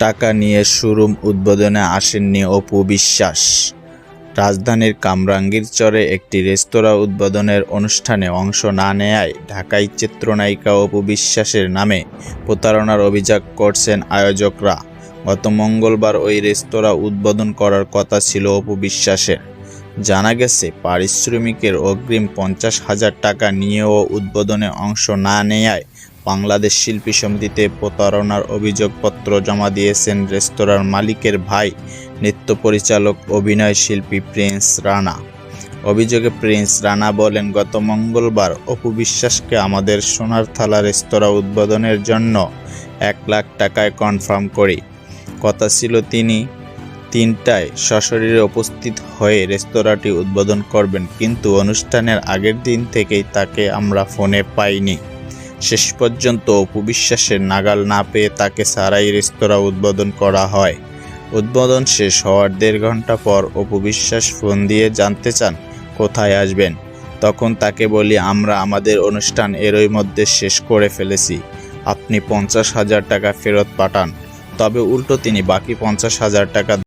টাকা নিয়ে শোরুম উদ্বোধনে আসেননি অপু বিশ্বাস। রাজধানীর কামরাঙ্গীরচরে একটি রেস্তোরাঁ উদ্বোধনের অনুষ্ঠানে অংশ না নেয়ায় ঢাকাই চিত্রনায়িকা অপু বিশ্বাসের নামে প্রতারণার অভিযোগ করছেন আয়োজকরা। গত মঙ্গলবার ওই রেস্তোরাঁ উদ্বোধন করার কথা ছিল অপু বিশ্বাসের। জানা গেছে, পারিশ্রমিকের অগ্রিম পঞ্চাশ হাজার টাকা নিয়েও উদ্বোধনে অংশ না নেয়ায় বাংলাদেশ শিল্পী সমিতিতে প্রতারণার অভিযোগপত্র জমা দিয়েছেন রেস্তোরাঁর মালিকের ভাই, নৃত্য পরিচালক অভিনয় শিল্পী প্রিন্স রানা। অভিযোগে প্রিন্স রানা বলেন, গত মঙ্গলবার অপু বিশ্বাসকে আমাদের সোনার থালা রেস্তোরাঁ উদ্বোধনের জন্য এক লাখ টাকায় কনফার্ম করি। কথা ছিল তিনি তিনটায় সশরীরে উপস্থিত হয়ে রেস্তোরাঁটি উদ্বোধন করবেন, কিন্তু অনুষ্ঠানের আগের দিন থেকেই তাকে আমরা ফোনে পাইনি। শেষ পর্যন্ত অপু বিশ্বাসের নাগাল না পেয়ে তাকে সারাই রেস্তোরাঁ উদ্বোধন করা হয়। উদ্বোধন শেষ হওয়ার দেড় ঘণ্টা পর অপু বিশ্বাস ফোন দিয়ে জানতে চান কোথায় আসবেন। তখন তাকে বলি, আমরা আমাদের অনুষ্ঠান এরই মধ্যে শেষ করে ফেলেছি। আপনি পঞ্চাশ হাজার টাকা ফেরত পাঠান। তবে উল্টো তিনি বাকি পঞ্চাশ হাজার টাকা